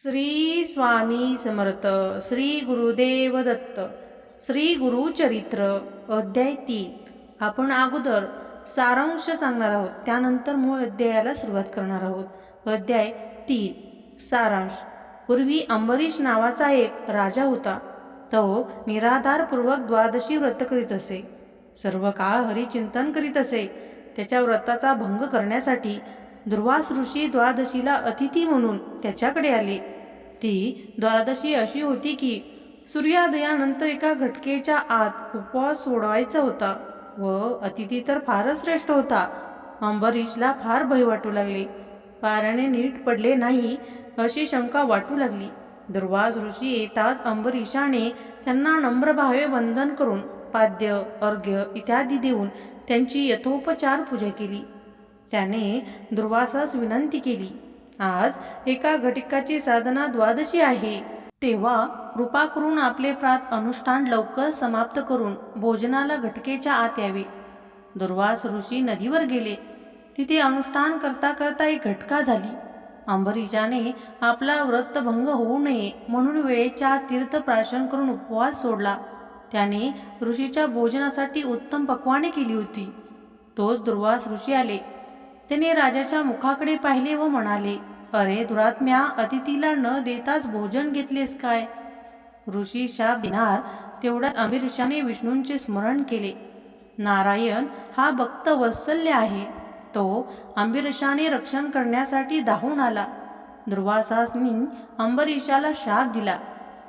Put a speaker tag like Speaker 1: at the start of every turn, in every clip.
Speaker 1: श्री स्वामी समर्थ श्री गुरुदेव दत्त श्री गुरुचरित्र अध्याय तीन. आपण अगोदर सारांश सांगणार आहोत. त्यानंतर मूळ अध्यायाला सुरुवात करणार आहोत. अध्याय तीन. सारांश. पूर्वी अंबरीश नावाचा एक राजा होता. तो निराधारपूर्वक द्वादशी व्रत करीत असे. सर्व काळ हरिचिंतन करीत असे. त्याच्या व्रताचा भंग करण्यासाठी दुर्वास ऋषी द्वादशीला अतिथी म्हणून त्याच्याकडे आले. ती द्वादशी अशी होती की सूर्योदयानंतर एका घटकेच्या आत उपवास सोडवायचा होता व अतिथी तर फारच श्रेष्ठ होता. अंबरीशला फार भय वाटू लागले. पाराने नीट पडले नाही अशी शंका वाटू लागली. दुर्वास ऋषी येताच अंबरीशाने त्यांना नम्रभावे वंदन करून पाद्य अर्घ्य इत्यादी देऊन त्यांची यथोपचार पूजा केली. त्याने दुर्वासास विनंती केली आज एका घटिकाची साधना द्वादशी आहे. तेव्हा कृपा करून आपले प्रात अनुष्ठान लवकर समाप्त करून भोजनाला घटकेच्या आत यावे. दुर्वास ऋषी नदीवर गेले. तिथे अनुष्ठान करता करता एक घटका झाली. अंबरीशाने आपला व्रतभंग होऊ नये म्हणून वेळेच्या तीर्थप्राशन करून उपवास सोडला. त्याने ऋषीच्या भोजनासाठी उत्तम पक्वाने केली होती. तोच दुर्वास ऋषी आले. त्याने राजाच्या मुखाकडे पाहिले व म्हणाले अरे दुरात्म्या अतिथीला न देताच भोजन घेतलेस काय? ऋषी शाप देणार तेवढ्यात अमिरशाने विष्णूंचे स्मरण केले. नारायण हा भक्त वत्सल्य आहे. तो अंबिरशाने रक्षण करण्यासाठी धावून आला. दुर्वासासनी अंबरीशाला शाप दिला.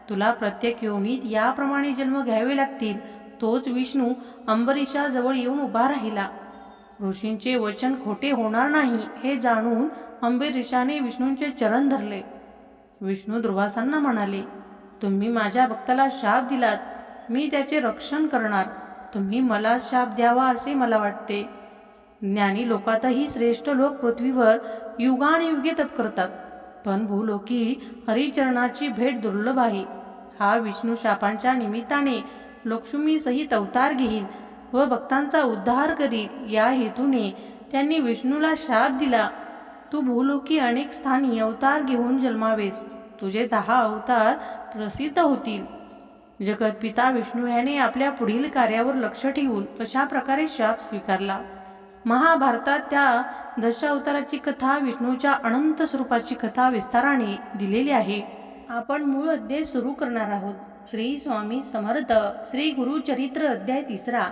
Speaker 1: तुला प्रत्येक योनीत याप्रमाणे जन्म घ्यावे लागतील. तोच विष्णू अंबरीशाजवळ येऊन उभा राहिला. ऋषींचे वचन खोटे होणार नाही हे जाणून अंबरीशाने विष्णूंचे चरण धरले. विष्णू दुर्वासांना म्हणाले तुम्ही माझ्या भक्ताला शाप दिलात मी त्याचे रक्षण करणार. तुम्ही मला शाप द्यावा असे मला वाटते. ज्ञानी लोकातही श्रेष्ठ लोक पृथ्वीवर युगानयुगे तप करतात पण भूलोकी हरिचरणाची भेट दुर्लभ आहे. हा विष्णू शापांच्या निमित्ताने लक्ष्मीसहित अवतार घेईल व भक्तांचा उद्धार करीत या हेतूने त्यांनी विष्णूला शाप दिला. तू भूलोकी अनेक स्थानी अवतार घेऊन जन्मावेस. तुझे दहा अवतार प्रसिद्ध होतील. जगतपिता विष्णू याने आपल्या पुढील कार्यावर लक्ष ठेवून अशा प्रकारे शाप स्वीकारला. महाभारतात त्या दशावताराची कथा विष्णूच्या अनंत स्वरूपाची कथा विस्ताराने दिलेली आहे. आपण मूळ अध्याय सुरू करणार आहोत. श्री स्वामी समर्थ श्री गुरुचरित्र अध्याय तिसरा.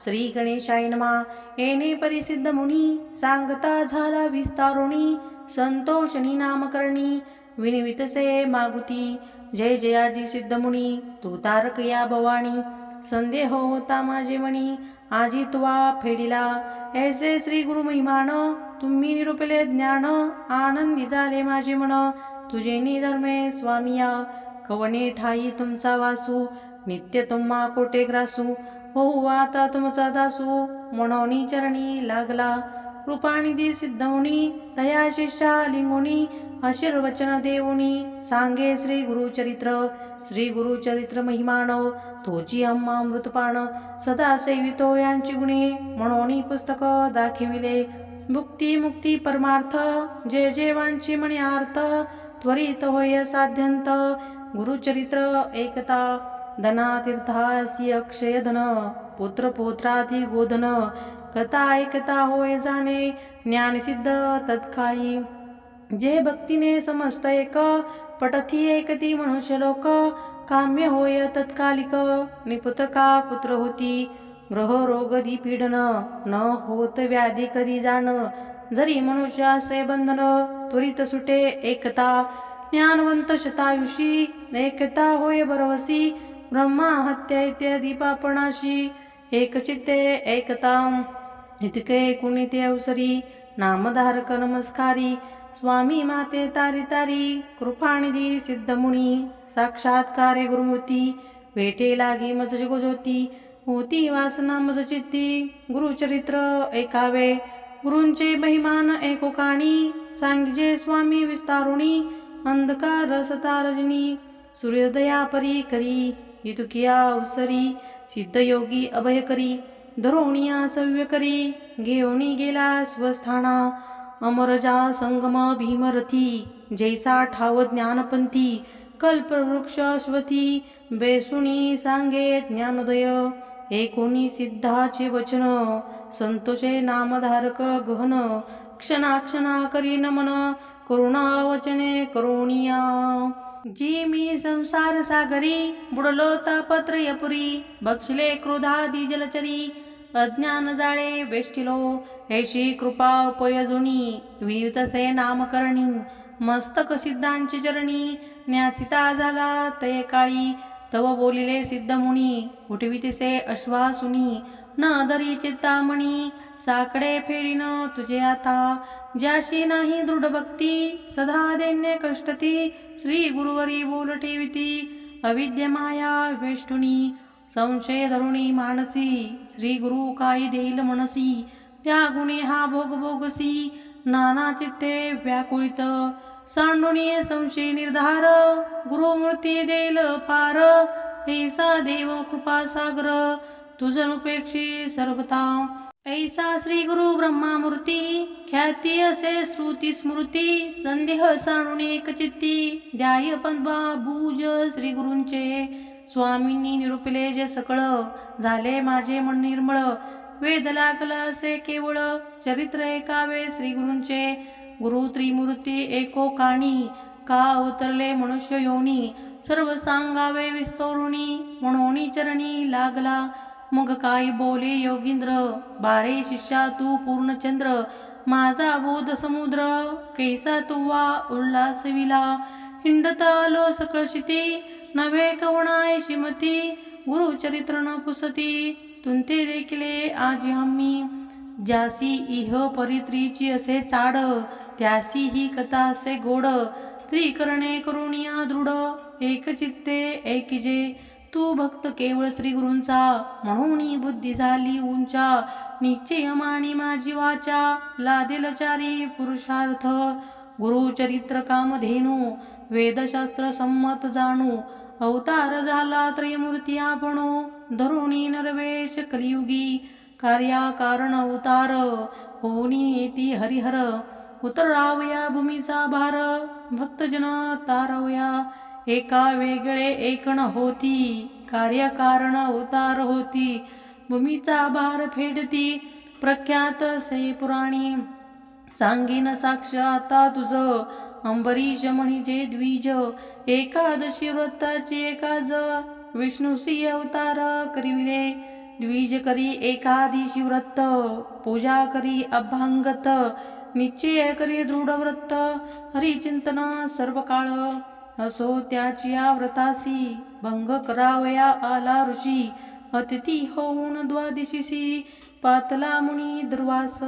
Speaker 1: श्री गणेशाय नमा. येणे परिसिद्ध मुनी सांगता झाला विस्तारुणी संतोषणी नामकरणी विनिवितसे मागुती. जय जयाजी सिद्धमुनी तू तारक या भवानी. संदेह होता माझे मणी आजी तुवा फेडिला. ऐसे श्री गुरु महिमान तुम्ही निरुपले ज्ञान आनंदी झाले माझे मन. तुझे निधर्मे स्वामिया कवणे ठाई तुमचा वासू नित्य तुम्हा कोटे ग्रासू. हो आता तुमचा दासू म्हणोनी चरणी लागला. कृपानिधी सिद्धवणी दया शिष्या लिंगोणी आशीर्वचन देवणी सांगे श्री गुरुचरित्र. श्री गुरुचरित्र महिमान तोची अम्मा मृतपान सदा सेवितो यांची गुणे म्हणून पुस्तक दाखविले. मुक्ती मुक्ती परमार्थ जे जेवांची म्हणे अर्थ त्वरित होय साध्यंत. गुरुचरित्र एकता. धनातीर्थासी अक्षयधन पुत्रपोत्राधी पुत्र पोत्राधी गोधन। कथा ऐकता होय जाणे ज्ञानसिद्ध तत्काळी। जे भक्तीने समस्त एक पटथी एकती मनुष्य लोक। काम्य होय तत्कालिक निपुत्र का पुत्र होती। ग्रह रोग पीडन न होत व्याधी कधी जाण। जरी मनुष्य असे बंधन त्वरित सुटे एकता। ज्ञानवंत शतायुषी एकता होय बरवसी ब्रह्मा हत्या इत्यादी पापणाशी एकचित्ते एकता. इतके कुणिते अवसरी नामधारक नमस्कारी स्वामी माते तारी तारी कृपानिधी सिद्धमुनी साक्षात्कारे गुरुमूर्ती वेठे लागी मज जगज्योती होती वासना मज चित्ती गुरुचरित्र ऐकावे गुरूंचे महिमान एकोकाणी सांगजे स्वामी विस्तारुणी अंधकार सतारजनी सूर्योदया परी करी हितुकिया उसरी सिद्धयोगी अभय करी धरोणिया सव्य करी घेऊनी गेला स्वस्थाना अमरजा संगम भीमरथी जैसा ठाव ज्ञानपंथी कल्पवृक्ष अश्वथी बेसुणी सांगे ज्ञानोदय एकोणी सिद्धाचे वचन संतोषे नामधारक गहन क्षणाक्षणा करी नमन करुणा वचने करुणिया। जी मी संसार सागरी बुडलो तापत्रयपुरी बक्षले क्रोधा जलचरी अज्ञान जाळे वेष्टिलो ऐशी कृपा उपयजुनी वियुतसे नामकरणी मस्तक सिद्धांची चरणी न्यासिता झाला तय काळी तव बोलिले सिद्धमुनी उठवितिसे अश्वासुनी न दरी चित्तामणी साकडे फेडीन तुझे आता. ज्याशी नाही दृढ भक्ती सदा दैन्य कष्टती श्री गुरुवरी बोल ठेविती. अविद्य माया वेष्टुनी संशय धरुणी मानसी श्री गुरु काय देईल मनसी. त्या गुणी हा भोग भोगसी नाना चित्ते व्याकुळित. सांडुणी संशय निर्धार गुरुमूर्ती देईल पार. ऐसा देव कृपा सागर. तुझनुपेक्षी सर्वता। ऐसा श्री गुरु ब्रह्मा मूर्ती ख्याती असे श्रुती स्मृती संदेह सांडून एक चित्ती द्याय पद्मा भूज श्री गुरूंचे। स्वामींनी निरुपले जे सकळ झाले माझे मन निर्मळ। वेद लागला असे केवळ चरित्र एकावे श्री गुरूंचे। गुरु त्रिमूर्ती एको काणी का अवतरले मनुष्य योनी। सर्व सांगावे विस्तोरुणी म्हणून चरणी लागला। मग काय बोले योगींद्र? बारे शिष्या तू पूर्णचंद्र. माझा बोध समुद्र. कैसा तुवा उल्हासविला. हिंडता आलो सकळशिती नव्हे कवणाय शिमती गुरुचरित्र न पुसती. तुंते देखले आजी आम्ही. ज्यासी इह परित्रीची असे चाड त्यासी ही कथा असे गोड. त्रिकरणे करुणिया दृढ. एक चित्ते ऐकिजे तू भक्त केवळ श्री गुरूंचा म्हणून बुद्धी झाली उंचा निश्चय माणी माझी वाचा लादेल चारी पुरुषार्थ. गुरुचरित्र कामधेनू वेदशास्त्र संमत जाणू. अवतार झाला त्रयमूर्ती आपण धरुणी नरवेश कलियुगी. कार्या कारण अवतार होणी येती हरिहर. उतरावया भूमीचा भार भक्तजन तारवया. एका वेगळे एकण होती कार्यकारण अवतार होती. भूमीचा भार फेडती प्रख्यात से पुराणी सांगीन साक्ष आता तुझ अंबरीश म्हणीचे द्विज. एकादशी व्रताची एकाज विष्णुसी अवतार करिविले. द्विज करी एकादशी व्रत पूजा करी अभांगत निश्चय करी दृढ व्रत हरिचिंतन सर्व काळ असो त्याची या व्रतासी भंग करावया आला ऋषी. अतिथी होऊन द्वादशीसी पातला मुनी दुर्वास.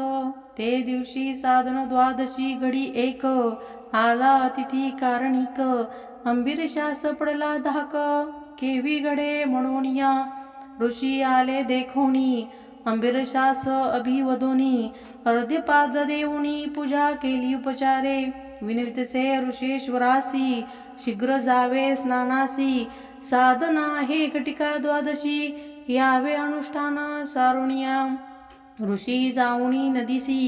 Speaker 1: ते दिवशी साधन द्वादशी घडी एक आला अतिथी कारणिक. अंबिरशास पडला धाक केवी गडे म्हणोनिया ऋषी आले देखोणी अंबिरशास अभिवदोनी. अर्ध्यपाद देऊनी पूजा केली उपचारे. विनिवितसे ऋषेश्वरासी शीघ्र जावे स्नानासी साधना हे घटिका द्वादशी यावे अनुष्ठान सारुणिया ऋषी जाऊणी नदीसी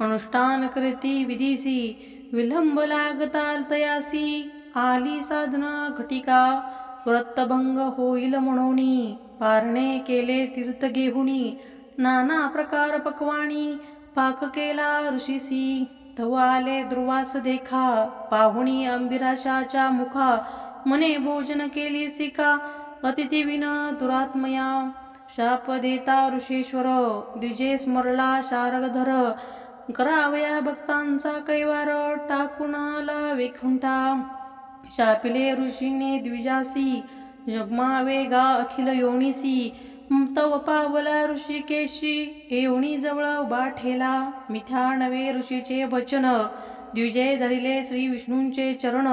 Speaker 1: अनुष्ठान करती विधीसी विलंब लागताल तयासी आली साधना घटिका व्रतभंग होईल म्हणूनी पारणे केले तीर्थ घेहुनी नाना प्रकार पक्वाणी पाक केला ऋषीसी. तव आले दुर्वास देखा पाहुणी अंबिराशाच्या मुखा मने भोजन केली सिका अतिथिविन दुरात्मया शाप देता ऋषेश्वर द्विजे स्मरला शारगधर करावया भक्तांचा कैवार टाकून आला वेकुंठा शापिले ऋषीने द्विजासी जगमावे गा अखिल योनिसी तव पावला ऋषिकेशी येऊनी जवळ उभा ठेला. मिथ्या नवे ऋषीचे वचन द्विजय धरिले श्री विष्णूंचे चरण.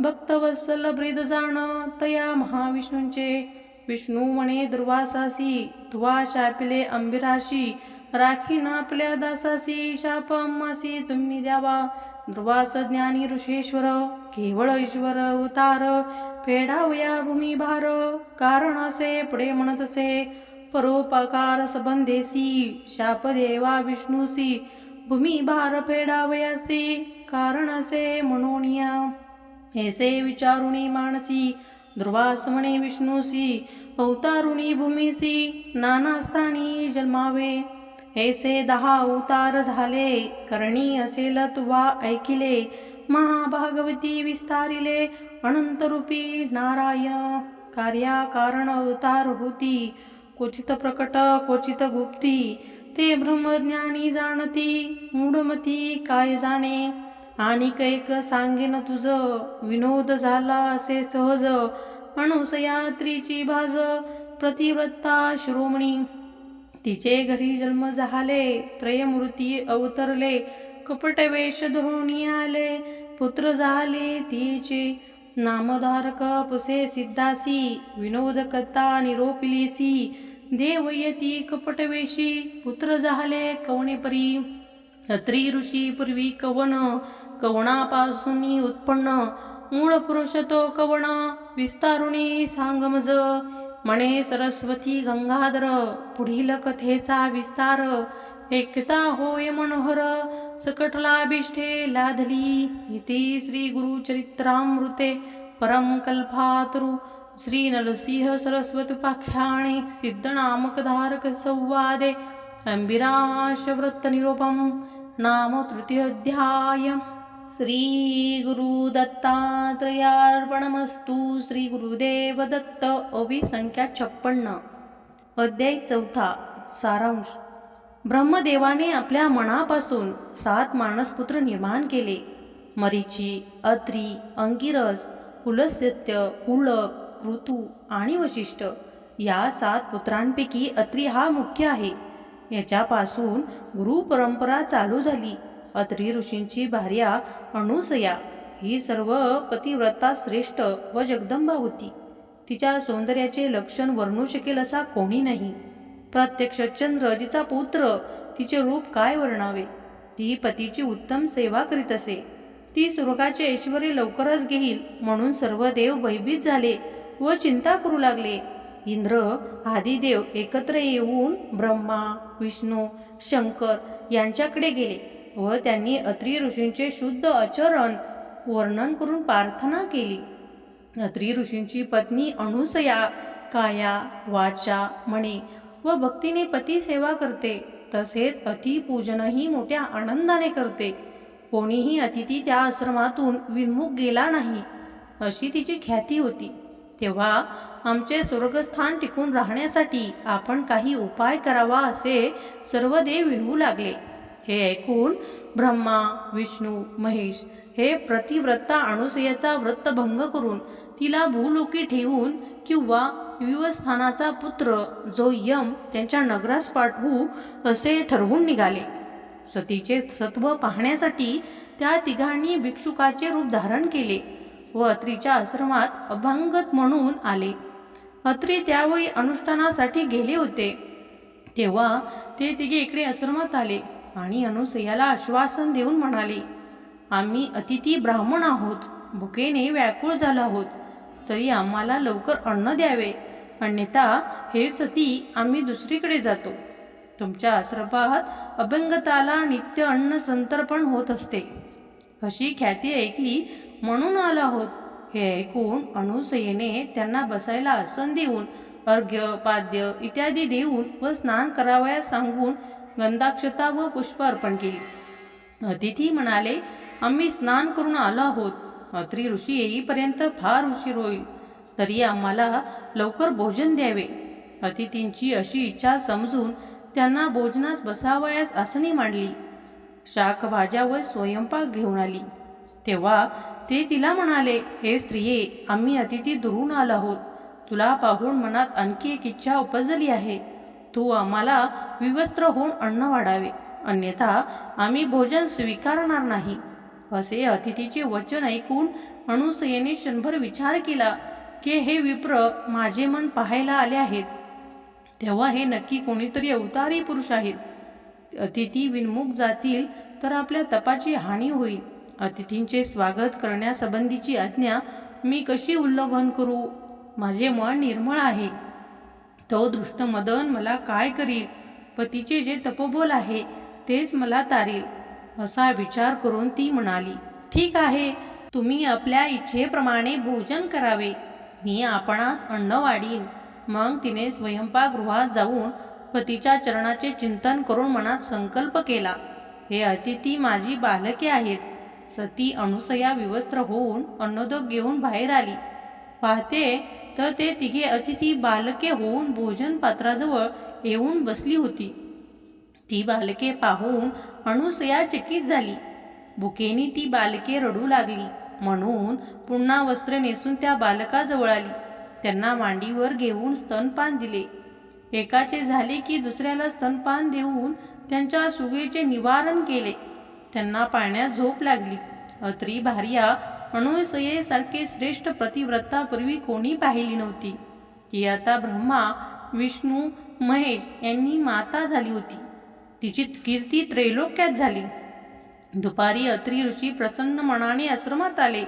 Speaker 1: भक्तवत्सल ब्रीद जाण तया महाविष्णूंचे. विष्णू म्हणे दुर्वासासी धुवा शापिले अंबिराशी. राखी आपल्या दासासी शाप अम्मासी तुम्ही द्यावा. दुर्वास ज्ञानी ऋषेश्वर केवळ ईश्वर उतार फेडावया भूमी भार कारण असे पुढे म्हणत असे परोपकार संबंधेसी शाप देवा विष्णूसी भूमी भार फेडावयासी कारण असे म्हणून ऐसे विचारुणी मानसी ध्रुवास म्हणे विष्णूसी अवतारुणी भूमीसी नाना स्थानी जन्मावे. ऐसे दहा अवतार झाले करणी असेल तुवा ऐकिले महाभागवती विस्तारिले अनंतरूपी नारायण कार्या कारण अवतार होती क्वचित प्रकट क्वचित गुप्ती ते ब्रह्मज्ञानी जाणती मूढमती काय जाणे? आणि कैक सांगेन तुझ विनोद झाला असे सहज अणुसयात्रीची भाज प्रतिव्रता शिरोमणी. तिचे घरी जन्म झाले त्रयमूर्ती अवतरले कपट वेश धोणी आले पुत्र झाले तिचे. नामधारक पुसे सिद्धासी विनोद कथा निरोपिलीसी देवयती कपटवेशी पुत्र झाले कवणेपरी. अत्री ऋषी पूर्वी कवन कवणापासून उत्पन्न. मूळ पुरुष तो कवण विस्तारुणी सांगमज. म्हणे सरस्वती गंगाधर पुढील कथेचा विस्तार. एकता होय मनोहर सकटलाभिष्ठे लाधली इति श्री गुरुचरित्रामृते परम कल्पातरू. श्री नरसिंह संवादे. नाम तृतीयोऽध्याय श्री श्रीगुरुदेवदत्त श्री गुरुदेव दत्त छप्पन्न. अध्याय चौथा सारांश. ब्रह्मदेवाने आपल्या मनापासून सात मानसपुत्र निर्माण केले. मरीची अत्री अंगिरस पुलस्त्य पुलक कृतू आणि वशिष्ठ या सात पुत्रांपैकी अत्री हा मुख्य आहे. याच्यापासून गुरु परंपरा चालू झाली. अत्री ऋषींची भार्या अणुसया ही सर्व पतिव्रता श्रेष्ठ व जगदंबा होती. तिच्या सौंदर्याचे लक्षण वर्णू शकेल असा कोणी नाही. प्रत्यक्ष चंद्र जिचा पुत्र तिचे रूप काय वर्णावे? ती पतीची उत्तम सेवा करीत असे. ती स्वर्गाचे ऐश्वर लवकरच घेईल म्हणून सर्व देव भयभीत झाले व चिंता करू लागले. इंद्र आदिदेव एकत्र येऊन ब्रह्मा विष्णू शंकर यांच्याकडे गेले व त्यांनी अत्री ऋषींचे शुद्ध आचरण वर्णन करून प्रार्थना केली. अत्री ऋषींची पत्नी अणुसया काया वाचा म्हणे व भक्तीने पती सेवा करते. तसेच अतिपूजनही मोठ्या आनंदाने करते. कोणीही अतिथी त्या आश्रमातून विमुख गेला नाही अशी तिची ख्याती होती. तेव्हा आमचे स्वर्गस्थान टिकून राहण्यासाठी आपण काही उपाय करावा असे सर्व देव विनवू लागले. हे ऐकून ब्रह्मा विष्णू महेश हे प्रतिव्रता अणुसयाचा व्रतभंग करून तिला भूलोकी ठेवून किंवा विवस्थानाचा पुत्र जो यम त्यांच्या नगरास पाठवू असे ठरवून निघाले. सतीचे सत्व पाहण्यासाठी त्या तिघांनी भिक्षुकाचे रूप धारण केले व अत्रीच्या आश्रमात अभंगत म्हणून आले. अत्री त्यावेळी अनुष्ठानासाठी गेले होते. तेव्हा ते तिघे इकडे आश्रमात आले आणि अनुसयाला आश्वासन देऊन म्हणाले आम्ही अतिथी ब्राह्मण आहोत. भुकेने व्याकुळ झाला आहोत. तरी आम्हाला लवकर अन्न द्यावे. अन्यथा हे सती आम्ही दुसरीकडे जातो. तुमच्या आश्रमात अभंगताला नित्य अन्न संतर्पण होत असते. अशी ख्याती ऐकली म्हणून आलो आहोत. हे ऐकून अणुसयेने त्यांना बसायला आसन देऊन अर्घ्य पाद्य इत्यादी देऊन व स्नान करावयास सांगून गंधाक्षता व पुष्प अर्पण केली. अतिथी म्हणाले आम्ही स्नान करून आलो आहोत. अत्री ऋषी येईपर्यंत फार उशीर होईल. तरी आम्हाला लवकर भोजन द्यावे. अतिथींची अशी इच्छा समजून त्यांना भोजनास बसावयास आसनी मांडली. शाकभाज्या व स्वयंपाक घेऊन आली. तेव्हा ते तिला म्हणाले हे स्त्रिये आम्ही अतिथी दुरून आलो आहोत. तुला पाहून मनात आणखी एक इच्छा उपजली आहे. तू आम्हाला विवस्त्र होऊन अन्न वाढावे. अन्यथा आम्ही भोजन स्वीकारणार नाही. असे अतिथीचे वचन ऐकून अणुसयेने क्षणभर विचार केला. की हे विप्र माझे मन पाहायला आले आहेत. तेव्हा हे नक्की कोणीतरी अवतारी पुरुष आहेत. अतिथी विनमुख जातील तर आपल्या तपाची हानी होईल. अतिथींचे स्वागत करण्यासंबंधीची आज्ञा मी कशी उल्लंघन करू? माझे मन निर्मळ आहे. तो दृष्ट मदन मला काय करील? पतीचे जे तपोबोल आहे तेच मला तारील. असा विचार करून ती म्हणाली ठीक आहे. तुम्ही आपल्या इच्छेप्रमाणे भोजन करावे. मी आपणास अन्न वाढीन. मग तिने स्वयंपाकगृहात जाऊन पतीच्या चरणाचे चिंतन करून मनात संकल्प केला. हे अतिथी माझी बालके आहेत. सती अनुसया विवस्त्र होऊन अन्नोदक घेऊन बाहेर आली. पाहते तर ते तिघे अतिथी बालके होऊन भोजन पात्राजवळ येऊन बसली होती. ती बालके पाहून अनुसया चकित झाली. भुकेनी ती बालके रडू लागली. म्हणून पुन्हा वस्त्र नेसून त्या बालकाजवळ आली. त्यांना मांडीवर घेऊन स्तनपान दिले. एकाचे झाले की दुसऱ्याला स्तनपान देऊन त्यांच्या सुगेचे निवारण केले. त्यांना पाण्यात झोप लागली. अत्री भार्या अणुसयेसारखे श्रेष्ठ प्रतिव्रतापूर्वी कोणी पाहिली नव्हती. ती आता ब्रह्मा विष्णू महेश यांनी माता झाली होती. तिची कीर्ती त्रैलोक्यात झाली. दुपारी अत्री ऋषी प्रसन्न मनाने आश्रमात आले.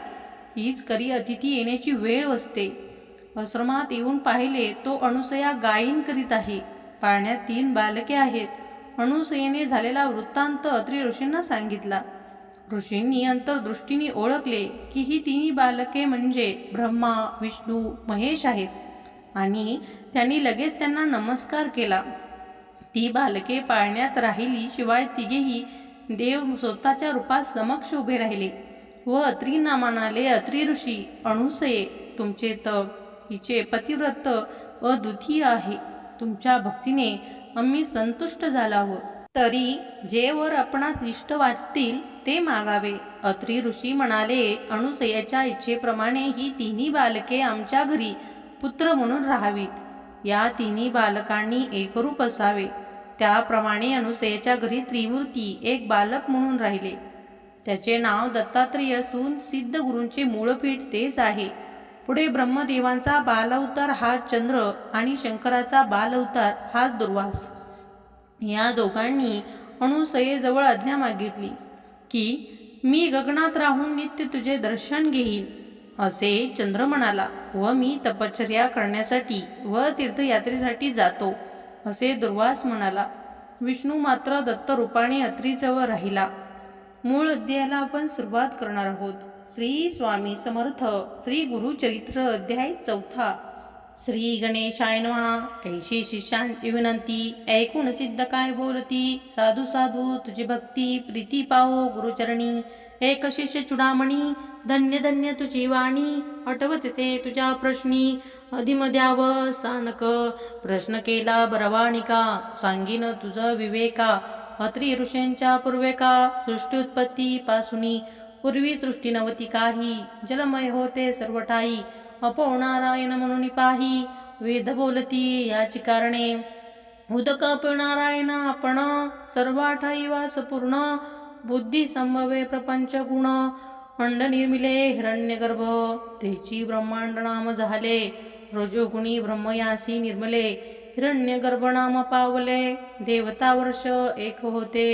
Speaker 1: हीच करी अतिथी येण्याची वेळ असते. आश्रमात येऊन पाहिले तो अणुसया गायन करीत आहे. पाळण्यात तीन बालके आहेत. अणुसयेने झालेला वृत्तांत अत्री ऋषींना सांगितला. ऋषींनी अंतर्दृष्टीने ओळखले की ही तिन्ही बालके म्हणजे ब्रह्मा विष्णू महेश आहेत आणि त्यांनी लगेच त्यांना नमस्कार केला. ती बालके पाळण्यात राहिली शिवाय तिघेही देव स्वतःच्या रूपात समक्ष उभे राहिले. व अत्री नामानाले अत्री ऋषी अणुसये तुमचे तप हिचे पतिव्रत अद्वितीय आहे. तुमच्या भक्तीने आम्ही संतुष्ट झाला आहोत. तरी जे वर आपणास इष्ट वाटतील ते मागावे अत्री ऋषी म्हणाले अणुसयाच्या इच्छेप्रमाणे ही तिन्ही बालके आमच्या घरी पुत्र म्हणून राहावीत. या तिन्ही बालकांनी एकरूप असावे. त्याप्रमाणे अनुसयेच्या घरी त्रिमूर्ती एक बालक म्हणून राहिले. त्याचे नाव दत्तात्रेय असून सिद्ध गुरूंचे मूळपीठ तेच आहे. पुढे ब्रह्मदेवांचा बालअवतार हा चंद्र आणि शंकराचा बालअवतार हाच दुर्वास. या दोघांनी अनुसयेजवळ आज्ञा मागितली की मी गगनात राहून नित्य तुझे दर्शन घेईन असे चंद्र म्हणाला व मी तपश्चर्या करण्यासाठी व तीर्थयात्रेसाठी जातो. असे दुर्वास म्हणाला. विष्णू मात्र दत्तरूपाने अत्रीजवळ राहिला. मूळ अध्यायाला आपण सुरुवात करणार आहोत. श्री स्वामी समर्थ श्री गुरुचरित्र अध्याय चौथा. श्री गणेशाय ऐशी शिष्यांची विनंती. ऐकून सिद्ध काय बोलती? साधू साधू तुझी भक्ती प्रीती पाहो गुरुचरणी. एक शिष्य चुडामणी धन्य धन्य तुझी वाणी. आठवत ते तुझ्या प्रश्नी. अधिमध्याव सानक. प्रश्न केला बरवाणिका. सांगीन तुझं विवेका. अत्री ऋषींच्या पूर्वेका. सृष्टी उत्पत्ती पासुनी. पूर्वी सृष्टी नवती काही. जलमय होते सर्व ठाई अपो नारायण म्हणून पाही. वेद बोलती याची कारणे उदक पिणारायण आपण. सर्वाठाई वास पूर्ण बुद्धी संभवे प्रपंच गुण अंड निर्मिले हिरण्यगर्भ तेची ब्रह्मांड नाम झाले रजोगुणी ब्रह्मयासी निर्मले हिरण्यगर्भ नाम पावले देवता वर्ष एक होते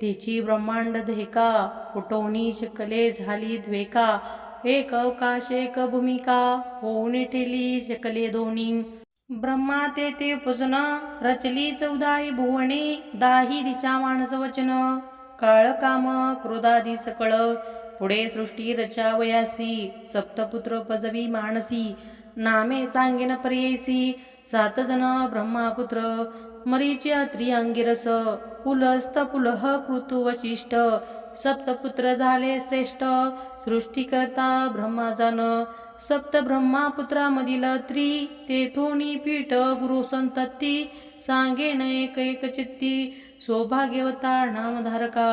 Speaker 1: तेची ब्रह्मांड देका फुटोनी शकले झाली द्वेका एक अवकाश एक भूमिका होऊन ठेली शकले दोन्ही. ब्रह्मा ते ते पुजन रचली चौदाई भुवने दाही दिशा माणस काळकाम काळ काम क्रोधादी सकळ पुढे सृष्टी रचावयासी सप्तपुत्र पजवी मानसी नामे सांगेन पर्यसी सात जन ब्रह्मापुत्र मरीच्या त्रियांगिरस पुलस्त पुलह कृतुवशिष्ठ सप्तपुत्र झाले श्रेष्ठ सृष्टीकर्ता ब्रह्माजान सप्त ब्रह्मापुत्रामधील त्रि तेथोनी पीठ गुरु संतती सांगेन एक एक चित्ती सौभाग्यवता नामधारका।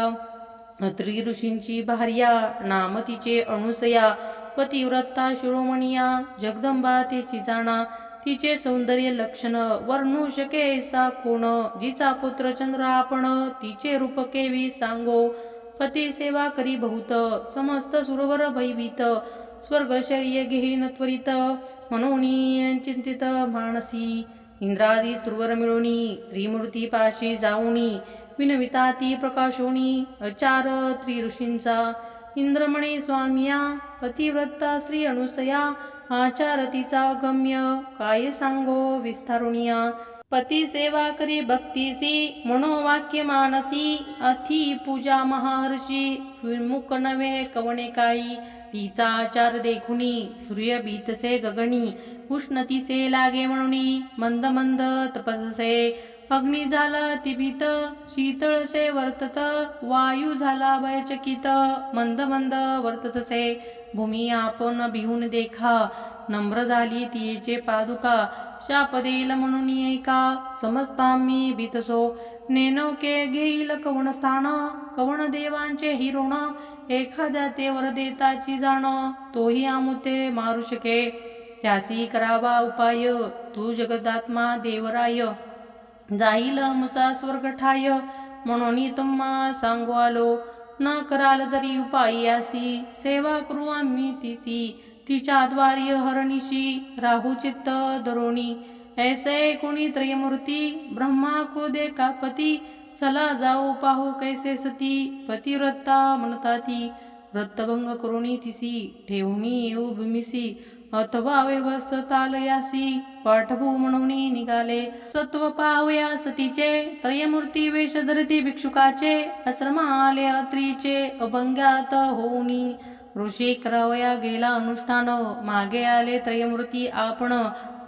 Speaker 1: अत्री ऋषींची भार्या नाम तिचे अणुसया पतिव्रता शिरोमणिया जगदंबा तिची जाणा तिचे सौंदर्य लक्षण वर्णू शके ऐसा कोण जिचा पुत्र चंद्र आपण तिचे रूप केवी सांगो पती सेवा करी बहुत समस्त सुरवर भयभीत स्वर्ग शर्य घेईन त्वरित मनोनी चिंतित मानसी इंद्रादी सुरवर मिळोणी त्रिमूर्ती पाशी जाऊनी विनविता ती प्रकाशोणी अचार त्रिऋषींचा इंद्रमणे स्वामिया पतिव्रता श्री अनुसया आचार तिचा गम्य काय सांगो विस्तारुणिया पती सेवा करी भक्तीसी मनोवाक्य मानसी अथी पूजा महर्षी विमुख नवे कवणे काळी तिचा आचार देखुनी सूर्य बीतसे गगनी उष्णतीसे लागे म्हणून मंद मंद तपससे अग्नी झाला तिभीत शीतळसे वर्तत वायू झाला भयचकित मंद मंद वर्ततसे भूमी आपण बिहून देखा नम्र झाली तिचे पादुका शाप देईल म्हणून ऐका समजता मी भीतसो नेनोके घेईल कवण स्थान कवण देवांचे हिरोण एखाद्या ते वरदेताची जाण तोही आमुते मारू शके. त्यासी करावा उपाय तू जगदात्मा देवराय. जाईल मुचा स्वर्ग ठाय म्हणून तुम्हा सांगू आलो. न कराल जरी उपायासी सेवा करू आम्ही तिसी. तिच्या द्वारी हरणीशी राहू चित्त धरोणी ऐसे कुणी त्रयमूर्ती ब्रह्मा को का पती. चला जाऊ पाहू कैसे सती पतिव्रता म्हणता ती व्रतभंग करुणी तिसी ठेवणी येऊ भूमिसी. अथवा व्यवस्थतालयासी पाठभू म्हणून निघाले. सत्व पाहूया सतीचे त्रयमूर्ती वेश धरती भिक्षुकाचे आश्रमा आले अत्रीचे अभंग्यात होऊनी. ऋषी करावया गेला अनुष्ठान मागे आले त्रयमूर्ती आपण.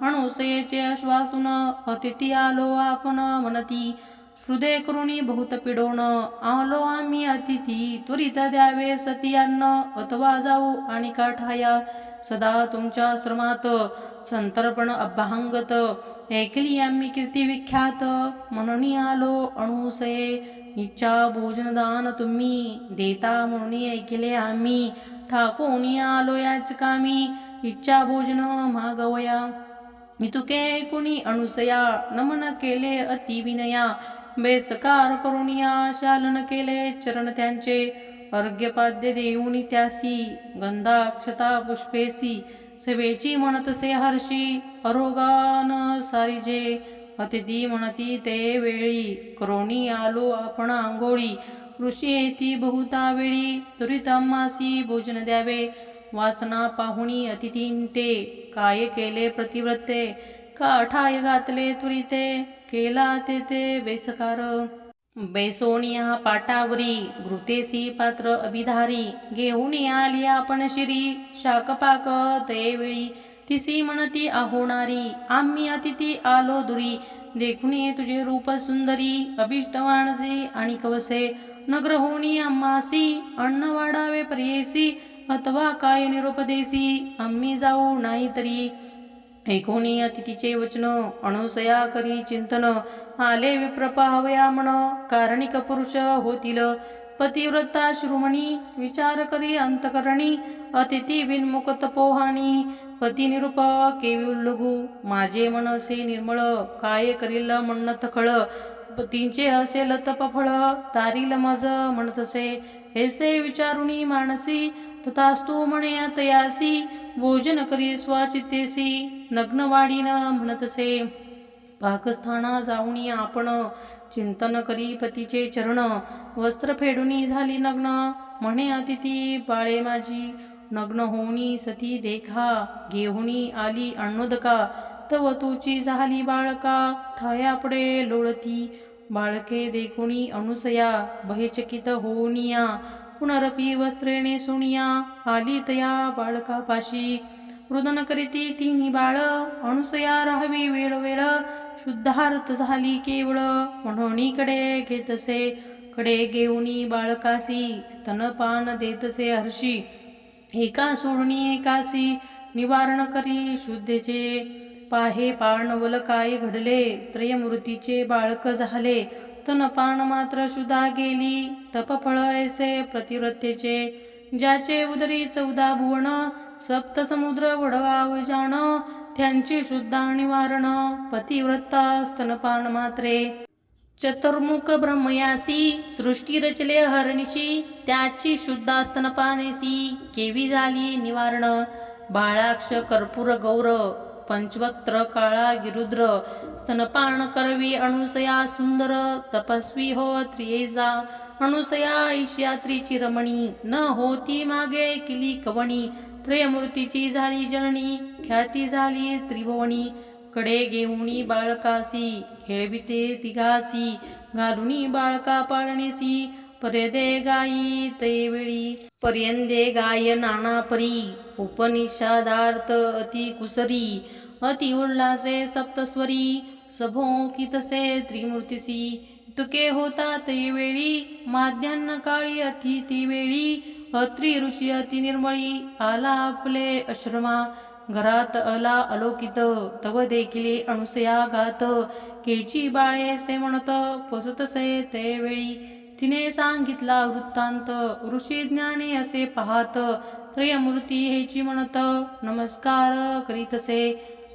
Speaker 1: अणुसयेचे आश्वासून अतिथी आलो आपण म्हणती. हृदय करुणी बहुत पिडवण आलो आम्ही अतिथी त्वरित द्यावे सती अन्न अथवा जाऊ आणि काठाया सदा तुमच्या आश्रमात संतर्पण अभ्यांगत ऐकली आम्ही कीर्ती विख्यात म्हणून आलो अणुसये इच्छा भोजनदान तुम्ही देता म्हणून ऐकले आम्ही ठाकून आलो याच कामी इच्छा भोजन मागवया इतुके कुणी अणुसया नमन केले अति बेसकार करुणिया शालन केले चरण त्यांचे अर्घ्यपाद्य देऊनी त्यासी गंधाक्षता पुष्पेसी सेवेची म्हणतसे हर्षी अरोगान सारिजे अतिथी म्हणती ते वेळी करोणी आलो आपण आंघोळी ऋषी येती बहुता वेळी त्वरित भोजन द्यावे वासना पाहुणी अतिथीं ते काय केले प्रतिव्रते काठाय घातले त्वरिते केला तेथे बेसकार. बेसोनिया पाटावरी घृतेसी पात्र अभिधारी घेऊन आली आपण शिरी शाकपाक तेवेळी. तिसी म्हणती आहोणारी आम्ही अतिथी आलो दुरी. देखून तुझे रूप सुंदरी अभिष्ट आणि कवसे. नग्र होणी आम्हासी अन्न वाढावे प्रियेसी अथवा काय निरोपदेसी आम्ही जाऊ नाही तरी अतिथीचे वचन अणुसया करी चिंतन आले विप्रपाहवया म्हण कारणिक पुरुष होतील पतिव्रता श्रुमणी विचार करी अंतकरणी अतिथी विनमुख तपोहानी पती निरूप केवी उल्लघू माझे मनसे निर्मळ काय करील म्हणत खळ पतींचे असेल तपफळ तारील मज म्हणतसे हेसे विचारुणी मानसी तथास्तो म्हणे तयासी भोजन करी स्वचितेसी नग्नवाडीनं म्हणतसे। पाकस्थाना जाऊनी आपण चिंतन करी पतीचे चरण वस्त्र फेडुनी झाली नग्न। म्हणे अतिथी बाळे माझी नग्न होऊनी सती देखा घेऊनी आली अण्णोदका तव तुची झाली बाळका ठायापडे लोळती। बाळके देखुणी अनुसया भयचकित होऊनिया। पुनरपी वस्त्रेणे सुनिया आली तया बाळकापाशी. रुदन करीती तिन्ही बाळ अणुसया राहावी वेळ वेळ. शुद्धार्थ झाली केवळ म्हणोणीकडे घेतसे. कडे घेऊनी बाळकासी स्तनपान देतसे हर्षी. एका सोडणी एकासी निवारण करी शुद्धेचे. पाहे पाणवल काय घडले त्रयमूर्तीचे बाळक झाले. स्तनपान मात्र शुद्धा गेली. तपफळ ऐसे प्रतिव्रतेचे ज्याचे उदरी चौदा भुवन सप्त समुद्र वडगाव जाण त्यांची शुद्धा निवारण पतिव्रता स्तनपान मात्रे. चतुर्मुख ब्रह्मयासी सृष्टी रचले हरणीशी त्याची शुद्धा स्तनपानेसी केवी झाली निवारण. बाळाक्ष कर्पूर गौर पंचवक्त्र काळा गिरुद्र स्तनपान करवी अणुसया सुंदर तपस्वी हो त्रियेजा अणुसया ऐश्यात्रीची रमणी न होती मागे किली कवणी त्रयमूर्तीची झाली जननी ख्याती झाली त्रिभुवनी कडे घेऊणी बाळकासी खेळविते तिघासी घालुनी बाळका पाळणीसी पर्यदे गायी ते वेळी पर्यंदे गाय नाना परी उपनिषादार्थ अति कुसरी अति उल्हासे सप्तस्वरी सभोकितसे त्रिमूर्तिसी तुके होता ते वेळी माध्यान्न काळी अति ती वेळी अत्री ऋषी अति निर्मळी आला आपले अश्रमा घरात अला अलोकित तव देखिले अनुसया गात केची बाळे से म्हणत पोसतसे ते वेळी तिने सांगितला वृत्तांत ऋषी ज्ञाने असे पाहत त्रयमूर्ती हेची म्हणत नमस्कार करीतसे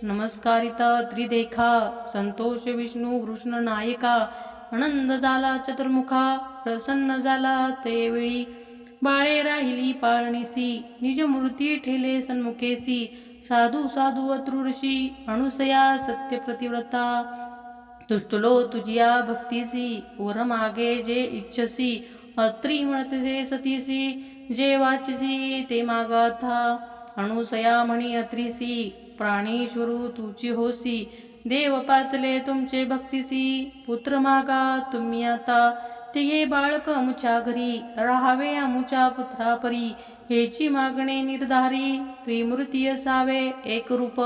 Speaker 1: नमस्कारित त्रिदेखा संतोष विष्णू कृष्ण नायका आनंद झाला चतुर्मुखा प्रसन्न झाला ते वेळी बाळे राहिली पाळणीसी निजमूर्ती ठेले सन्मुखेसी. साधू साधू अतृषी अनुसया सत्य प्रतिव्रता तुष्टलो तुझिया भक्तीसी वर मागे जे इच्छसी अत्री म्हणतसे सतीसी जे वाचसी ते मागाथा अनुसया म्हणी अत्रीसी प्राणेश्वरू तुची होसी देव पातले तुमचे भक्तीसी पुत्र मागा तुम्ही आता तिघे बाळक अमुच्या घरी राहावे अमुच्या पुत्रापरी हेची मागणे निर्धारी त्रिमूर्ती असावे एक रूप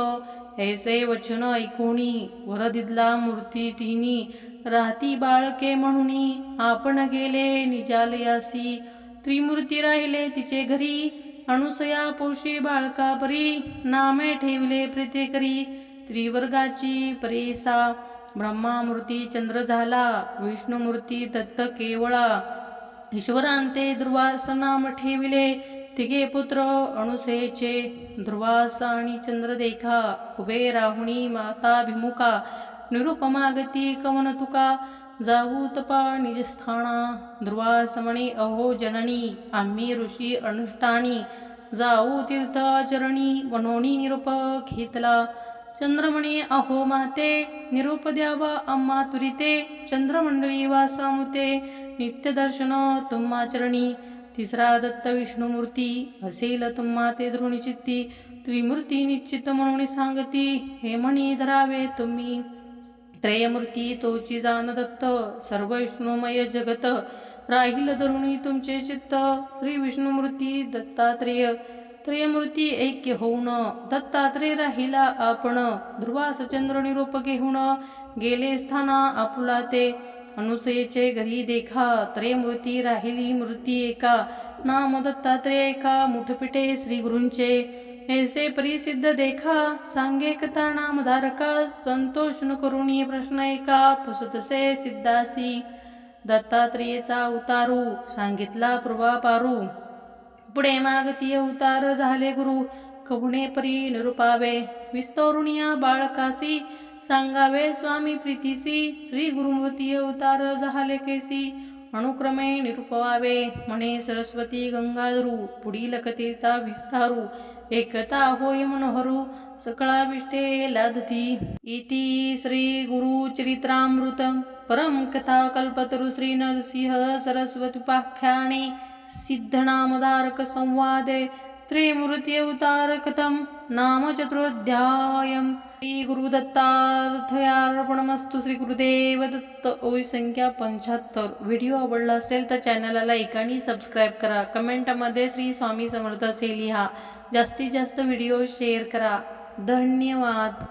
Speaker 1: ऐसे वचन ऐकोणी वरदिदला मूर्ती तिनी राहती बाळके म्हणुनी आपण गेले निजालयासी त्रिमूर्ती राहिले तिचे घरी अनुसया पोशी बाळका परी नामे ठेवले प्रीतेकरी त्रिवर्गाची परेसा ब्रह्मामूर्ती चंद्र झाला विष्णुमूर्ती दत्त केवळा ईश्वरांते ध्रुवास नाम ठेविले तिघे पुत्र अणुसेचे ध्रुवास आणि चंद्रदेखा उभे राहुणी माताभिमुखा निरुपमागती कवन तुका जाऊ तपा निजस्थाना ध्रुवास म्हणे अहो जननी आम्ही ऋषी अनुष्ठानी जाऊ तीर्थाचरणी वनोनी निरूप घेतला. चंद्रमणी अहो माते निरूप द्यावा अम्मा तुरिते चंद्रमंडळी वासामुते नित्यदर्शन तुम्हाचरणी तिसरा दत्त विष्णुमूर्ती असेल तुम्हा ते चित्ती त्रिमूर्ती निश्चित म्हणून सांगती हे म्हणी धरावे तुम्ही. त्रयमूर्ती तोची जाण दत्त सर्व विष्णुमय जगत. राहील धरुणी तुमचे चित्त श्री विष्णुमूर्ती दत्तात्रेय. त्रयमूर्ती ऐक्य होऊन दत्तात्रेय राहिला आपण. ध्रुवास चंद्र निरूप घेऊन गेले स्थाना आपुला ते. अनुसयेचे घरी देखा त्रयमूर्ती राहिली मूर्ती एका. नाम दत्तात्रेय एका मुठपिटे श्री गुरूंचे ऐसे परिसिद्ध देखा सांगे कथा नामधारका संतोष न करुणी प्रश्न एका. पुसतसे सिद्धासी दत्तात्रेयचा उतारू सांगितला प्रभा पारू. पुढे मागती उतार झाले गुरु कहुणे परी निरुपावे. विस्तरुणिया बाळकासी सांगावे स्वामी प्रीतीसी श्री गुरुमूर्ती अवतार झाले केसी. अनुक्रमे निरुपवावे म्हणे सरस्वती गंगाधरू पुढील कथेचा विस्तारू. एकता होय मनोहरू सकळाविष्टे लादती. इति श्री गुरु चरित्रामृत. परम कथा कल्पतरु श्री नरसिंह सरस्वतीपाख्याने सिद्धनामदारक संवादे. त्रिमूर्ति अवतारकथं नाम चतुरोऽध्यायम् श्री श्रीगुरुदत्तार्थयार्पणमस्तु श्री गुरुदेव दत्त ओळी संख्या पंच्याहत्तर. व्हिडिओ आवडला असेल तर चॅनलला लाईक आणि सबस्क्राईब करा. कमेंटमध्ये श्री स्वामी समर्थ असे लिहा जास्तीत जास्त व्हिडिओ शेअर करा. धन्यवाद.